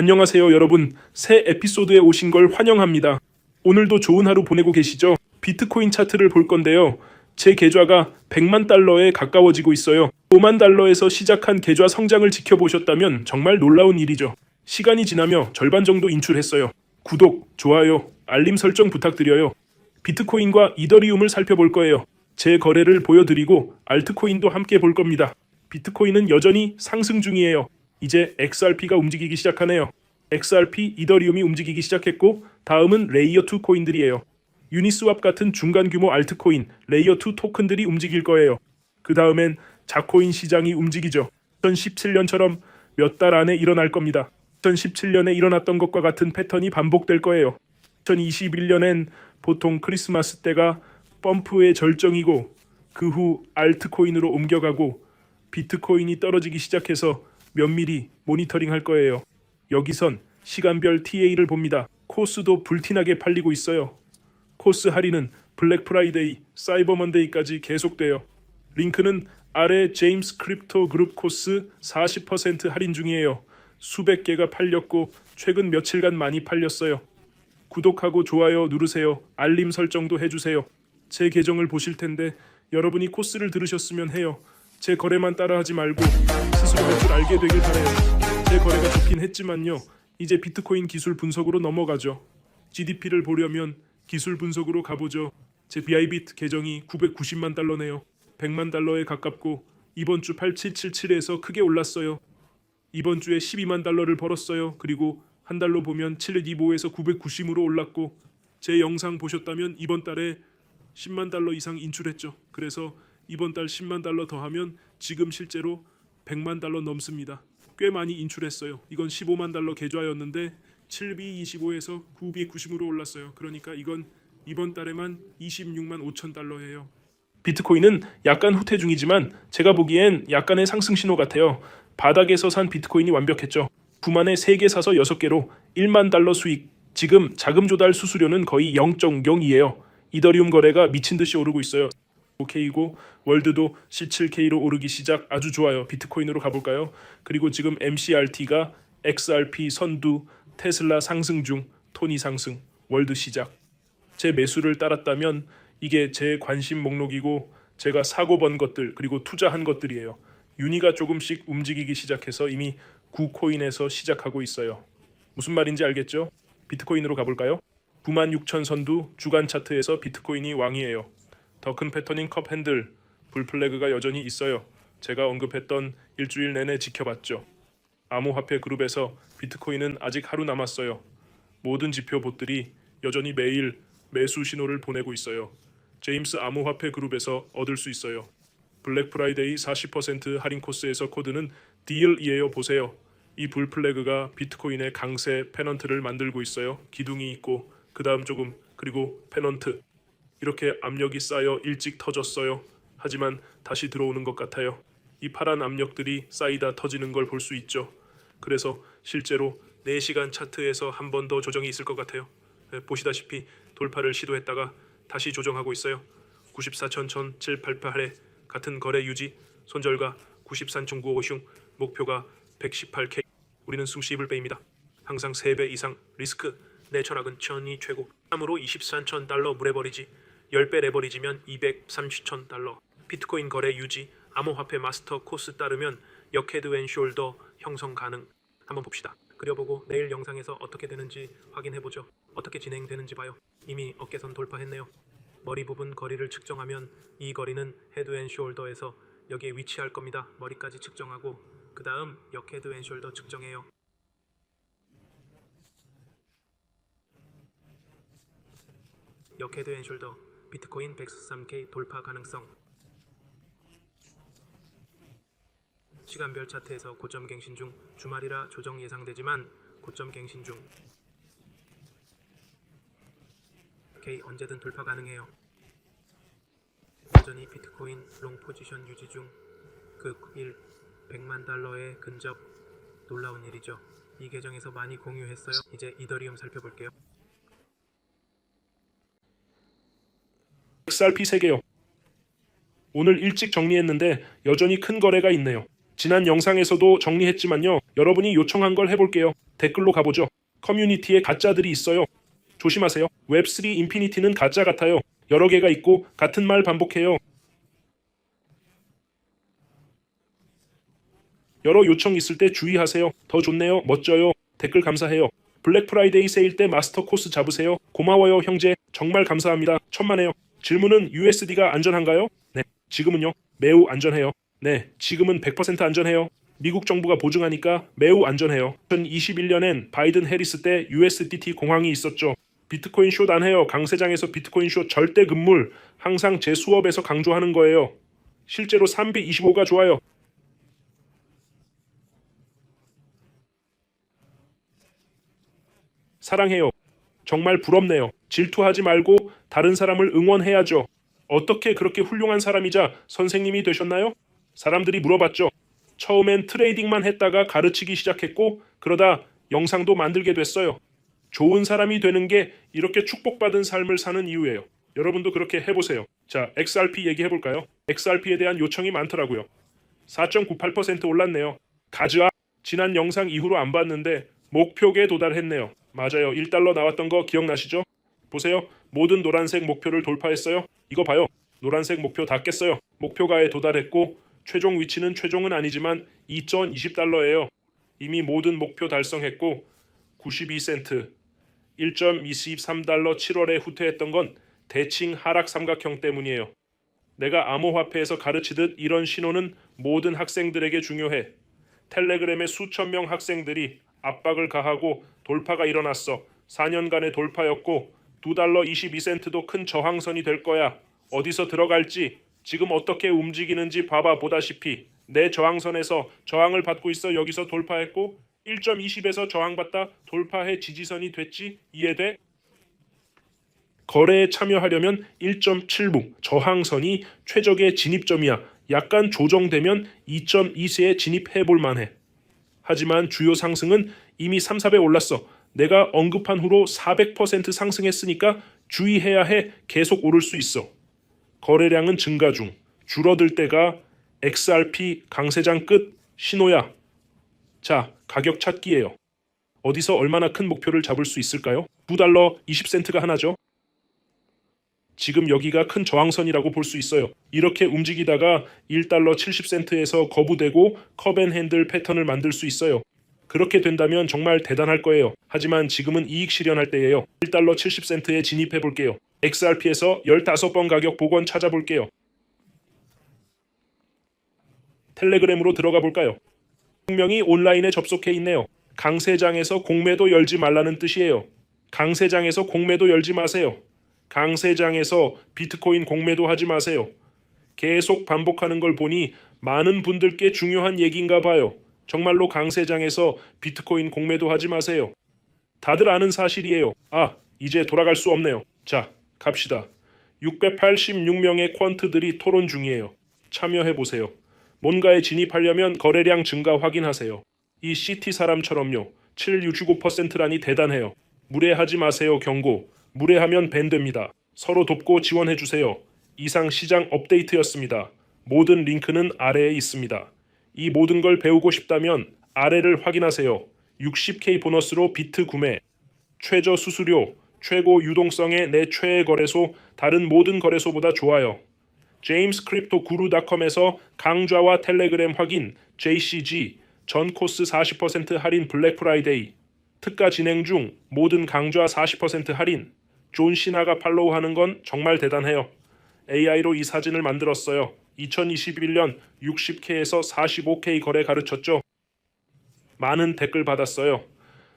안녕하세요 여러분. 새 에피소드에 오신 걸 환영합니다. 오늘도 좋은 하루 보내고 계시죠? 비트코인 차트를 볼 건데요. 제 계좌가 100만 달러에 가까워지고 있어요. 5만 달러에서 시작한 계좌 성장을 지켜보셨다면 정말 놀라운 일이죠. 시간이 지나며 절반 정도 인출했어요. 구독, 좋아요, 알림 설정 부탁드려요. 비트코인과 이더리움을 살펴볼 거예요. 제 거래를 보여드리고 알트코인도 함께 볼 겁니다. 비트코인은 여전히 상승 중이에요. 이제 XRP가 움직이기 시작하네요. XRP, 이더리움이 움직이기 시작했고 다음은 레이어 2 코인들이에요. 유니스왑 같은 중간 규모 알트코인, 레이어 2 토큰들이 움직일 거예요. 그 다음엔 자코인 시장이 움직이죠. 2017년처럼 몇 달 안에 일어날 겁니다. 2017년에 일어났던 것과 같은 패턴이 반복될 거예요. 2021년엔 보통 크리스마스 때가 펌프의 절정이고 그 후 알트코인으로 옮겨가고 비트코인이 떨어지기 시작해서 면밀히 모니터링 할 거예요. 여기선 시간별 TA를 봅니다. 코스도 불티나게 팔리고 있어요. 코스 할인은 블랙 프라이데이, 사이버 먼데이까지 계속돼요. 링크는 아래 제임스 크립토 그룹 코스 40% 할인 중이에요. 수백 개가 팔렸고 최근 며칠간 많이 팔렸어요. 구독하고 좋아요 누르세요. 알림 설정도 해주세요. 제 계정을 보실 텐데 여러분이 코스를 들으셨으면 해요. 제 거래만 따라하지 말고 스스로 할 줄 알게 되길 바래요. 제 거래가 좋긴 했지만요. 이제 비트코인 기술 분석으로 넘어가죠. GDP를 보려면 기술 분석으로 가보죠. 제 비아이비트 계정이 990만 달러네요. 100만 달러에 가깝고 이번 주 8777에서 크게 올랐어요. 이번 주에 12만 달러를 벌었어요. 그리고 한 달로 보면 725에서 990으로 올랐고 제 영상 보셨다면 이번 달에 10만 달러 이상 인출했죠. 그래서 이번 달 10만 달러 더하면 지금 실제로 100만 달러 넘습니다. 꽤 많이 인출했어요. 이건 15만 달러 계좌였는데 7B25에서 990으로 올랐어요. 그러니까 이건 이번 달에만 26만 5천 달러예요. 비트코인은 약간 후퇴 중이지만 제가 보기엔 약간의 상승 신호 같아요. 바닥에서 산 비트코인이 완벽했죠. 9만에 3개 사서 6개로 1만 달러 수익. 지금 자금 조달 수수료는 거의 0.0이에요. 이더리움 거래가 미친 듯이 오르고 있어요. 5K고 월드도 C7K로 오르기 시작 아주 좋아요. 비트코인으로 가볼까요? 그리고 지금 MCRT가 XRP 선두, 테슬라 상승 중, 토니 상승, 월드 시작. 제 매수를 따랐다면 이게 제 관심 목록이고 제가 사고 번 것들 그리고 투자한 것들이에요. 유니가 조금씩 움직이기 시작해서 이미 9코인에서 시작하고 있어요. 무슨 말인지 알겠죠? 비트코인으로 가볼까요? 96,000 선두 주간 차트에서 비트코인이 왕이에요. 더 큰 패턴인 컵 핸들, 불플래그가 여전히 있어요. 제가 언급했던 일주일 내내 지켜봤죠. 암호화폐 그룹에서 비트코인은 아직 하루 남았어요. 모든 지표 봇들이 여전히 매일 매수 신호를 보내고 있어요. 제임스 암호화폐 그룹에서 얻을 수 있어요. 블랙 프라이데이 40% 할인 코스에서 코드는 딜이에요. 보세요. 이 불플래그가 비트코인의 강세 페넌트를 만들고 있어요. 기둥이 있고 그 다음 조금 그리고 페넌트 이렇게 압력이 쌓여 일찍 터졌어요. 하지만 다시 들어오는 것 같아요. 이 파란 압력들이 쌓이다 터지는 걸 볼 수 있죠. 그래서 실제로 4시간 차트에서 한 번 더 조정이 있을 것 같아요. 네, 보시다시피 돌파를 시도했다가 다시 조정하고 있어요. 94,1788에 같은 거래 유지, 손절가 93.950, 목표가 118K. 우리는 수십을 빼입니다. 항상 3배 이상 리스크. 내 철학은 천이 최고. 3으로 23천 달러 물에버리지. 10배 레버리지면 230천 달러. 비트코인 거래 유지. 암호화폐 마스터 코스 따르면 역헤드 앤 숄더 형성 가능. 한번 봅시다. 그려보고 내일 영상에서 어떻게 되는지 확인해보죠. 어떻게 진행되는지 봐요. 이미 어깨선 돌파했네요. 머리 부분 거리를 측정하면 이 거리는 헤드 앤 숄더에서 여기에 위치할 겁니다. 머리까지 측정하고 그 다음 역 헤드 앤 숄더 측정해요. 역 헤드 앤 숄더 비트코인 103K 돌파 가능성 시간별 차트에서 고점 갱신 중 주말이라 조정 예상되지만 고점 갱신 중 K 언제든 돌파 가능해요. 여전히 비트코인 롱 포지션 유지 중 그1 100만 달러에 근접 놀라운 일이죠. 이 계정에서 많이 공유했어요. 이제 이더리움 살펴볼게요. XRP 3개요. 오늘 일찍 정리했는데 여전히 큰 거래가 있네요. 지난 영상에서도 정리했지만요. 여러분이 요청한 걸 해볼게요. 댓글로 가보죠. 커뮤니티에 가짜들이 있어요. 조심하세요. 웹3 인피니티는 가짜 같아요. 여러 개가 있고 같은 말 반복해요. 여러 요청 있을 때 주의하세요. 더 좋네요. 멋져요. 댓글 감사해요. 블랙 프라이데이 세일 때 마스터 코스 잡으세요. 고마워요, 형제. 정말 감사합니다. 천만에요. 질문은 USD가 안전한가요? 네. 지금은요. 매우 안전해요. 네. 지금은 100% 안전해요. 미국 정부가 보증하니까 매우 안전해요. 2021년엔 바이든 해리스 때 USDT 공황이 있었죠. 비트코인 숏 안 해요. 강세장에서 비트코인 숏 절대 금물. 항상 제 수업에서 강조하는 거예요. 실제로 325가 좋아요. 사랑해요. 정말 부럽네요. 질투하지 말고 다른 사람을 응원해야죠. 어떻게 그렇게 훌륭한 사람이자 선생님이 되셨나요? 사람들이 물어봤죠. 처음엔 트레이딩만 했다가 가르치기 시작했고 그러다 영상도 만들게 됐어요. 좋은 사람이 되는 게 이렇게 축복받은 삶을 사는 이유예요. 여러분도 그렇게 해보세요. 자, XRP 얘기해볼까요? XRP에 대한 요청이 많더라고요. 4.98% 올랐네요. 가즈아 지난 영상 이후로 안 봤는데 목표에 도달했네요. 맞아요. 1달러 나왔던 거 기억나시죠? 보세요. 모든 노란색 목표를 돌파했어요. 이거 봐요. 노란색 목표 다 깼어요. 목표가에 도달했고 최종 위치는 최종은 아니지만 2.20달러예요. 이미 모든 목표 달성했고 92센트 1.23달러 7월에 후퇴했던 건 대칭 하락 삼각형 때문이에요. 내가 암호화폐에서 가르치듯 이런 신호는 모든 학생들에게 중요해. 텔레그램의 수천 명 학생들이 압박을 가하고 돌파가 일어났어. 4년간의 돌파였고 2달러 22센트도 큰 저항선이 될 거야. 어디서 들어갈지 지금 어떻게 움직이는지 봐봐 보다시피 내 저항선에서 저항을 받고 있어 여기서 돌파했고 1.20에서 저항받다 돌파해 지지선이 됐지 이해돼? 거래에 참여하려면 1.7부 저항선이 최적의 진입점이야. 약간 조정되면 2.2세에 진입해 볼 만해. 하지만 주요 상승은 이미 3, 4배 올랐어. 내가 언급한 후로 400% 상승했으니까 주의해야 해 계속 오를 수 있어. 거래량은 증가 중. 줄어들 때가 XRP 강세장 끝 신호야. 자, 가격 찾기예요. 어디서 얼마나 큰 목표를 잡을 수 있을까요? 9달러 20센트가 하나죠. 지금 여기가 큰 저항선이라고 볼 수 있어요. 이렇게 움직이다가 1달러 70센트에서 거부되고 컵앤핸들 패턴을 만들 수 있어요. 그렇게 된다면 정말 대단할 거예요. 하지만 지금은 이익 실현할 때예요. 1달러 70센트에 진입해 볼게요. XRP에서 15번 가격 복원 찾아볼게요. 텔레그램으로 들어가 볼까요? 명이 온라인에 접속해 있네요. 강세장에서 공매도 열지 말라는 뜻이에요. 강세장에서 공매도 열지 마세요. 강세장에서 비트코인 공매도 하지 마세요. 계속 반복하는 걸 보니 많은 분들께 중요한 얘기인가 봐요. 정말로 강세장에서 비트코인 공매도 하지 마세요. 다들 아는 사실이에요. 아, 이제 돌아갈 수 없네요. 자, 갑시다. 686명의 퀀트들이 토론 중이에요. 참여해 보세요. 뭔가에 진입하려면 거래량 증가 확인하세요. 이 CT 사람처럼요. 765%라니 대단해요. 무례하지 마세요 경고. 무례하면 밴됩니다. 서로 돕고 지원해 주세요. 이상 시장 업데이트였습니다. 모든 링크는 아래에 있습니다. 이 모든 걸 배우고 싶다면 아래를 확인하세요. 60K 보너스로 비트 구매, 최저 수수료, 최고 유동성의 내 최애 거래소, 다른 모든 거래소보다 좋아요. 제임스 크립토 구루닷컴에서 강좌와 텔레그램 확인, JCG, 전 코스 40% 할인 블랙 프라이데이, 특가 진행 중 모든 강좌 40% 할인, 존 시나가 팔로우하는 건 정말 대단해요. AI로 이 사진을 만들었어요. 2021년 60K에서 45K 거래 가르쳤죠. 많은 댓글 받았어요.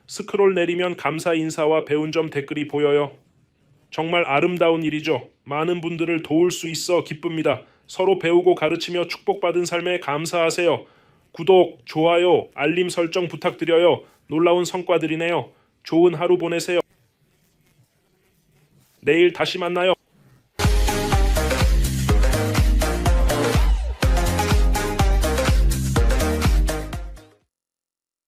스크롤 내리면 감사 인사와 배운 점 댓글이 보여요. 정말 아름다운 일이죠. 많은 분들을 도울 수 있어 기쁩니다. 서로 배우고 가르치며 축복받은 삶에 감사하세요. 구독, 좋아요, 알림 설정 부탁드려요. 놀라운 성과들이네요. 좋은 하루 보내세요. 내일 다시 만나요.